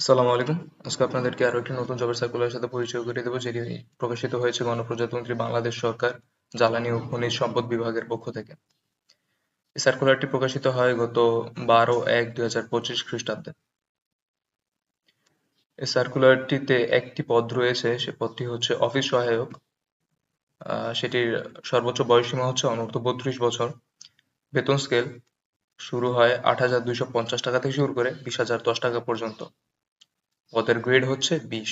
আসসালামু আলাইকুম। আজকে আপনাদেরকে আরও একটি নতুন জবের সার্কুলারের সাথে পরিচয় করে দেবো, যেটি প্রকাশিত হয়েছে গণপ্রজাতন্ত্রী বাংলাদেশ সরকার জ্বালানি ও খনিজ সম্পদ বিভাগের পক্ষ থেকে। এই সার্কুলারটি প্রকাশিত হয় গত বারো এক দুই হাজার পঁচিশ খ্রিস্টাব্দে। এই সার্কুলারটিতে একটি পদ রয়েছে, সে পদটি হচ্ছে অফিস সহায়ক। সেটির সর্বোচ্চ বয়সসীমা হচ্ছে অনূর্ধ্ব বত্রিশ বছর। বেতন স্কেল শুরু হয় আট হাজার দুইশো পঞ্চাশ টাকা থেকে শুরু করে বিশ হাজার দশ টাকা পর্যন্ত। পদের গ্রেড হচ্ছে বিশ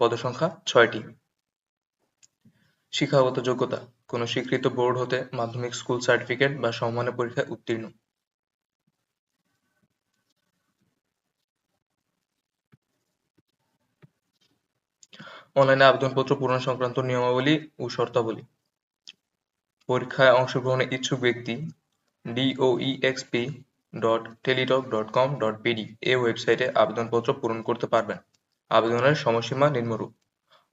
পদসংখ্যা ছয়টি। শিক্ষাগত যোগ্যতা, কোনো স্বীকৃত বোর্ড হতে মাধ্যমিক স্কুল সার্টিফিকেট বা সমমানের পরীক্ষায় উত্তীর্ণ। অনলাইনে আবেদনপত্র পূরণ সংক্রান্ত নিয়মাবলী ও শর্তাবলী। পরীক্ষায় অংশগ্রহণে ইচ্ছুক ব্যক্তি DOEXP dot Teletalk dot com dot এই ওয়েবসাইটে আবেদনপত্র পূরণ করতে পারবেন। আবেদনের সময়সীমা নিম্নরূপ।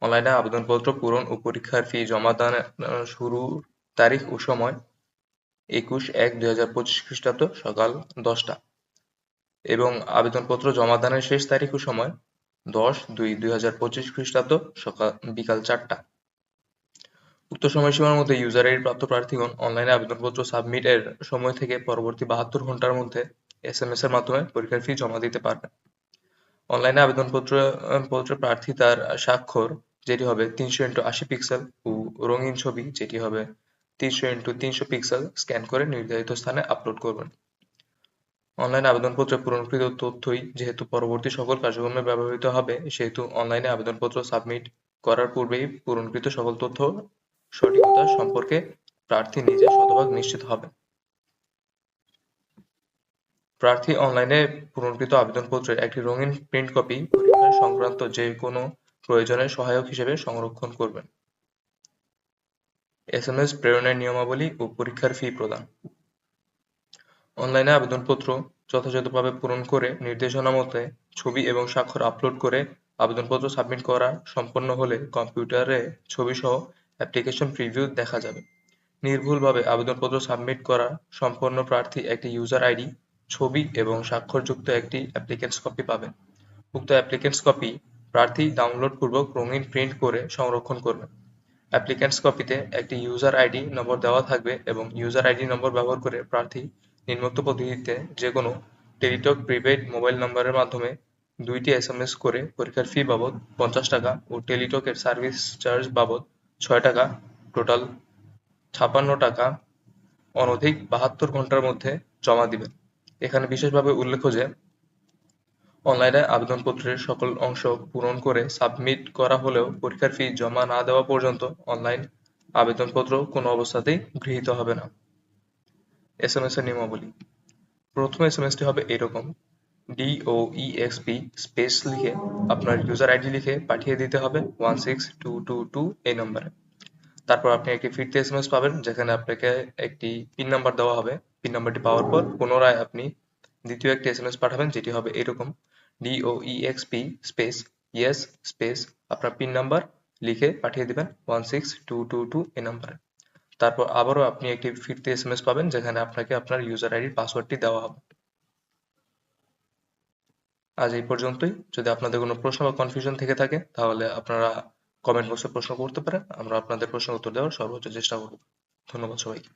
অনলাইনে আবেদনপত্র পূরণ ও পরীক্ষার ফি জমা দান শুরুর তারিখ ও সময় একুশ এক দুই হাজার পঁচিশ খ্রিস্টাব্দ সকাল দশটা এবং আবেদনপত্র জমা দানের শেষ তারিখ ও সময় দশ দুই দুই হাজার পঁচিশ খ্রিস্টাব্দ সকাল, বিকাল চারটা। উক্ত সময়সীমার মধ্যে ইউজার আইডি প্রাপ্ত প্রার্থীগণ অনলাইনে আবেদনপত্র সাবমিট এর সময় থেকে পরবর্তী বাহাত্তর ঘণ্টার মধ্যে এস এম এস এর মাধ্যমে পরীক্ষার ফি জমা দিতে পারবেন। অনলাইনে আবেদনপত্র পত্রে প্রার্থী তার স্বাক্ষর, যেটি হবে তিনশো ইন্টু আশি পিক্সেল ও রঙিন ছবি, যেটি হবে তিনশো ইন্টু তিনশো পিক্সেল স্ক্যান করে নির্ধারিত স্থানে আপলোড করবেন। অনলাইন আবেদনপত্রে পূরণকৃত তথ্যই যেহেতু পরবর্তী সকল কার্যক্রমে ব্যবহৃত হবে, সেহেতু অনলাইনে আবেদনপত্র সাবমিট করার পূর্বেই পূরণকৃত সকল তথ্য সঠিকতা সম্পর্কে প্রার্থী নিজে শতভাগ নিশ্চিত হবেন প্রার্থী অনলাইনে পূরণকৃত আবেদনপত্রের একটি রঙিন প্রিন্ট কপি পরীক্ষা সংক্রান্ত যে কোনো প্রয়োজনে সহায়ক হিসেবে সংরক্ষণ করবেন। এস এম এস প্রেরণের নিয়মাবলী ও পরীক্ষার ফি প্রদান। অনলাইনে আবেদনপত্র যথাযথভাবে পূরণ করে নির্দেশনা মতে ছবি এবং স্বাক্ষর আপলোড করে আবেদনপত্র সাবমিট করা সম্পন্ন হলে কম্পিউটারে ছবি সহ অ্যাপ্লিকেশন প্রিভিউ দেখা যাবে। নির্ভুলভাবে আবেদনপত্র সাবমিট করা সম্পন্ন প্রার্থী একটি ইউজার আইডি ছবি এবং স্বাক্ষরযুক্ত একটি অ্যাপ্লিকেন্টস কপি পাবেন। উক্ত অ্যাপ্লিকেন্টস কপি প্রার্থী ডাউনলোড পূর্বক রঙিন প্রিন্ট করে সংরক্ষণ করবেন। অ্যাপ্লিকেন্টস কপিতে একটি ইউজার আইডি নম্বর দেওয়া থাকবে এবং ইউজার আইডি নম্বর ব্যবহার করে প্রার্থী নিম্নোক্ত পদ্ধতিতে যে কোনো টেলিটক প্রিপেইড মোবাইল নম্বরের মাধ্যমে দুইটি এস করে পরীক্ষার ফি বাবদ পঞ্চাশ টাকা ও টেলিটকের সার্ভিস চার্জ বাবদ ছয় টাকা টোটাল ছাপান্ন টাকা, অনধিক বাহাত্তর ঘণ্টার মধ্যে জমা দিবেন। এখানে বিশেষভাবে উল্লেখ্য যে অনলাইনে আবেদনপত্রের সকল অংশ পূরণ করে সাবমিট করা হলেও পরীক্ষার ফি জমা না দেওয়া পর্যন্ত অনলাইন আবেদনপত্র কোনো অবস্থাতেই গৃহীত হবে না। এসএমএস এর নিয়মাবলী। প্রথম এসএমএসটি হবে এরকম ডিওইএক্সপি স্পেস লিখে আপনার ইউজার আইডি লিখে পাঠিয়ে দিতে হবে one six two two two এই নম্বরে তারপর আপনি একটি ফিরতি এসএমএস পাবেন, যেখানে আপনাকে একটি পিন নাম্বার দেওয়া হবে। পিন নাম্বারটি পাওয়ার পর পুনরায় আপনি দ্বিতীয় একটি এসএমএস পাঠাবেন, যেটি হবে এরকম ডিওইএক্সপি স্পেস ইয়েস স্পেস আপনার পিন নাম্বার লিখে পাঠিয়ে দিবেন one six two two two এই নম্বরে তারপর আবারও আপনি একটি ফিরতি এসএমএস পাবেন, যেখানে আপনাকে আপনার ইউজার আইডির পাসওয়ার্ডটি দেওয়া হবে। আজ এই পর্যন্তই। যদি আপনাদের কোনো প্রশ্ন বা কনফিউশন থেকে থাকে, তাহলে আপনারা কমেন্ট বক্সে প্রশ্ন করতে পারেন। আমরা আপনাদের প্রশ্নের উত্তর দেওয়ার সর্বোচ্চ চেষ্টা করব। ধন্যবাদ সবাইকে।